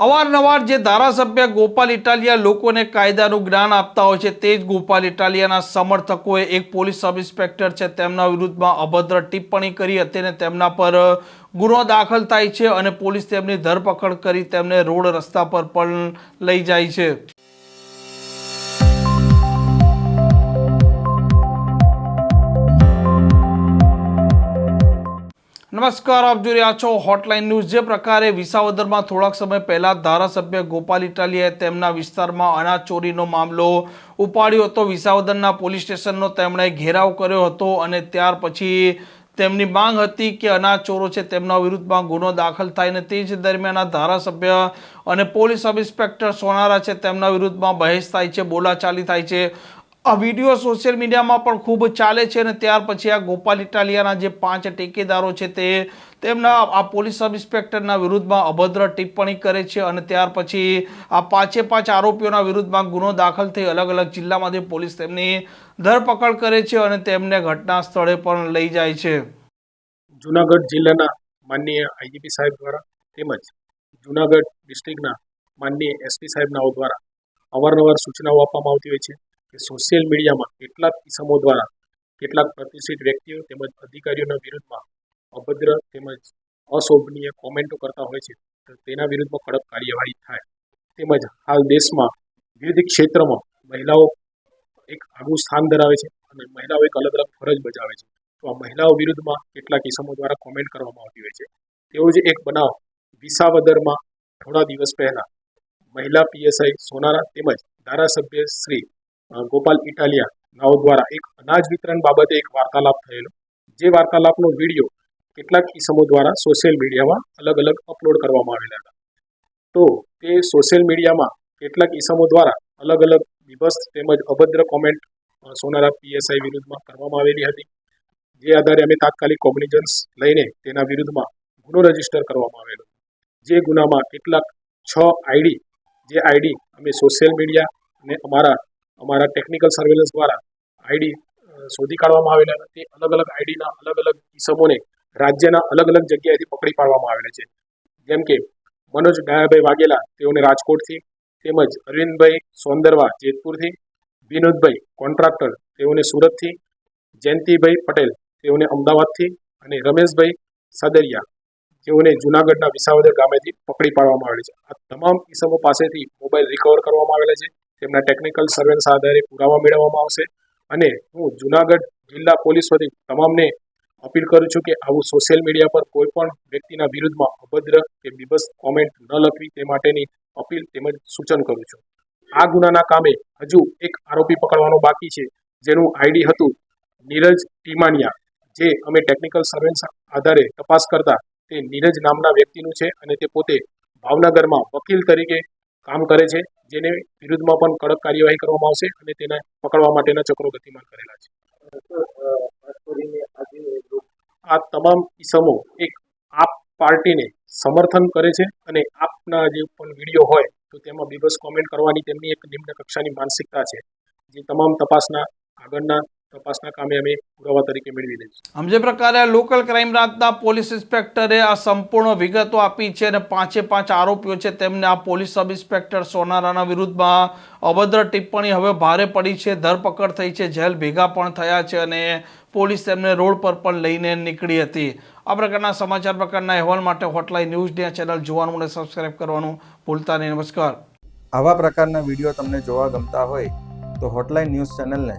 અવારનવાર જે ધારાસભ્ય ગોપાલ ઇટાલિયા લોકોને કાયદાનું જ્ઞાન આપતા હોય છે, તે જ ગોપાલ ઇટાલિયાના સમર્થકોએ એક પોલીસ સબ ઇન્સ્પેક્ટર છે, તેમના વિરુદ્ધમાં અભદ્ર ટિપ્પણી કરી હતી અને તેમના પર ગુનો દાખલ થાય છે અને પોલીસ તેમની ધરપકડ કરી તેમને રોડ રસ્તા પર પણ લઈ જાય છે. નમસ્કાર, આપ જોઈ રહ્યા છો હોટલાઇન ન્યૂઝ જે પ્રકારે વિસાવદરમાં થોડાક સમય પહેલા ધારાસભ્ય ગોપાલ ઇટાલીએ તેમના વિસ્તારમાં અનાજ ચોરીનો મામલો ઉપાડ્યો હતો. વિસાવદરના પોલીસ સ્ટેશનનો તેમણે ઘેરાવ કર્યો હતો અને ત્યાર પછી તેમની માંગ હતી કે અનાજ ચોરો છે તેમના વિરુદ્ધમાં ગુનો દાખલ થાય અને તે જ દરમિયાન ધારાસભ્ય અને પોલીસ સબ ઇન્સ્પેક્ટર સોનારા છે તેમના વિરુદ્ધમાં બહેસ થાય છે, બોલાચાલી થાય છે આ વીડિયો સોશિયલ મીડિયામાં પણ ખૂબ ચાલે છે અને ત્યાર પછી આ ગોપાલ ઇટાલિયાના જે પાંચ ટેકેદારો છે તે તેમના આ પોલીસ સબ ઇન્સ્પેક્ટરના વિરુદ્ધમાં અભદ્ર ટિપ્પણી કરે છે અને ત્યાર પછી આ પાંચે પાંચ આરોપીઓના વિરુદ્ધમાં ગુનો દાખલ થઈ અલગ અલગ જિલ્લામાંથી પોલીસ તેમની ધરપકડ કરે છે અને તેમને ઘટના સ્થળે પણ લઈ જાય છે. જુનાગઢ જિલ્લાના માનનીય આઈજીપી સાહેબ દ્વારા તેમજ જુનાગઢ ડિસ્ટ્રિક્ટના માનનીય એસપી સાહેબનાઓ દ્વારા અવારનવાર સૂચનાઓ આપવામાં આવતી હોય છે. કે સોશિયલ મીડિયામાં કેટલાક કિસ્સાઓ દ્વારા કેટલાક પ્રતિષ્ઠિત વ્યક્તિઓ તેમજ અધિકારીઓના વિરુદ્ધમાં અભદ્ર તેમજ અશોભનીય કોમેન્ટો કરતા હોય છે. તો તેના વિરુદ્ધમાં કડક કાર્યવાહી થાય. તેમજ હાલ દેશમાં વિવિધ ક્ષેત્રમાં મહિલાઓ એક આગવું સ્થાન ધરાવે છે અને મહિલાઓ એક અલગ અલગ ફરજ બજાવે છે. તો આ મહિલાઓ વિરુદ્ધમાં કેટલાક કિસ્સાઓ દ્વારા કોમેન્ટ કરવામાં આવતી હોય છે. તેવો જ એક બનાવ વિસાવદરમાં થોડા દિવસ પહેલા મહિલા પીએસઆઈ સોનારા તેમજ ધારાસભ્ય શ્રી ગોપાલ ઇટાલિયા નાઓ દ્વારા એક અનાજ વિતરણ બાબતે એક વાર્તાલાપ થયેલો. જે વાર્તાલાપનો વીડિયો કેટલાક ઈસમો દ્વારા સોશિયલ મીડિયામાં અલગ અલગ અપલોડ કરવામાં આવેલા હતા. તો તે સોશિયલ મીડિયામાં કેટલાક ઇસમો દ્વારા અલગ અલગ વિભસ્ત તેમજ અભદ્ર કોમેન્ટ સોનારા પીએસઆઈ વિરુદ્ધમાં કરવામાં આવેલી હતી. જે આધારે અમે તાત્કાલિક કોગ્નિજન્સ લઈને તેના વિરુદ્ધમાં ગુનો રજિસ્ટર કરવામાં આવેલો. જે ગુનામાં કેટલાક છ આઈડી, જે આઈડી અમે સોશિયલ મીડિયા અને અમારા અમારા ટેકનિકલ સર્વેલન્સ દ્વારા આઈડી શોધી કાઢવામાં આવેલા તે અલગ અલગ આઈડીના અલગ અલગ ઇસમોને રાજ્યના અલગ અલગ જગ્યાએથી પકડી પાડવામાં આવેલા છે. જેમ કે મનોજ ડાયાભાઈ વાઘેલા, તેઓને રાજકોટથી, તેમજ અરવિંદભાઈ સોંદરવા જેતપુરથી, વિનોદભાઈ કોન્ટ્રાક્ટર, તેઓને સુરતથી, જયંતિભાઈ પટેલ, તેઓને અમદાવાદથી, અને રમેશભાઈ સાદરિયા, જેઓને જુનાગઢના વિસાવદર ગામેથી પકડી પાડવામાં આવેલ છે. આ તમામ કિસ્સાઓ પાસેથી મોબાઈલ રિકવર કરવામાં આવેલા છે. તેમના ટેકનિકલ સર્વેલન્સ આધારે પુરાવા મેળવવામાં આવશે. અને હું જુનાગઢ જિલ્લા પોલીસ વતી તમામને અપીલ કરું છું કે આવું સોશિયલ મીડિયા પર કોઈ પણ વ્યક્તિના વિરુદ્ધમાં અભદ્ર કે બીબસ કોમેન્ટ ન લખવી તે માટેની અપીલ તેમજ સૂચન કરું છું. આ ગુનાના કામે હજુ એક આરોપી પકડવાનો બાકી છે, જેનું આઈડી હતું નીરજ ટીમાનિયા, જે અમે ટેકનિકલ સર્વેન્સ આધારે તપાસ કરતા તે નીરજ નામના વ્યક્તિનું છે અને તે પોતે ભાવનગરમાં વકીલ તરીકે કામ કરે છે, જેને વિરુદ્ધમાં પણ કડક કાર્યવાહી કરવામાં આવશે અને તેને પકડવા માટેના ચક્રો ગતિમાન કરેલા છે. આ તમામ ઇસમો એક આપ પાર્ટીને સમર્થન કરે છે અને આપના જે પણ વીડિયો હોય, તો તેમાં બીબસ કોમેન્ટ કરવાની તેમની એક નિમ્ન કક્ષાની માનસિકતા છે. જે તમામ તપાસના આગળના તપાસના કામે અમે પુરાવા તરીકે મેળવી લઈશું આમ જે પ્રકારે લોકલ ક્રાઇમ બ્રાન્ચના પોલીસ ઇન્સ્પેક્ટરે આ સંપૂર્ણ વિગતો આપી છે અને પાંચે પાંચ આરોપીઓ છે તેમને આ પોલીસ સબ ઇન્સ્પેક્ટર સોનારાના વિરુદ્ધમાં અભદ્ર ટિપ્પણી હવે ભારે પડી છે ધરપકડ થઈ છે જેલ ભેગા પણ થયા છે અને પોલીસ તેમને રોડ પર પણ લઈને નીકળી હતી. આ પ્રકારના સમાચાર પ્રકારના અહેવાલ માટે હોટલાઇન ન્યૂઝ ડે ચેનલ જોવાનું અને સબસ્ક્રાઇબ કરવાનું ભૂલતા નહીં. નમસ્કાર. આવા પ્રકારના વીડિયો તમને જોવા ગમતા હોય તો હોટલાઇન ન્યૂઝ ચેનલને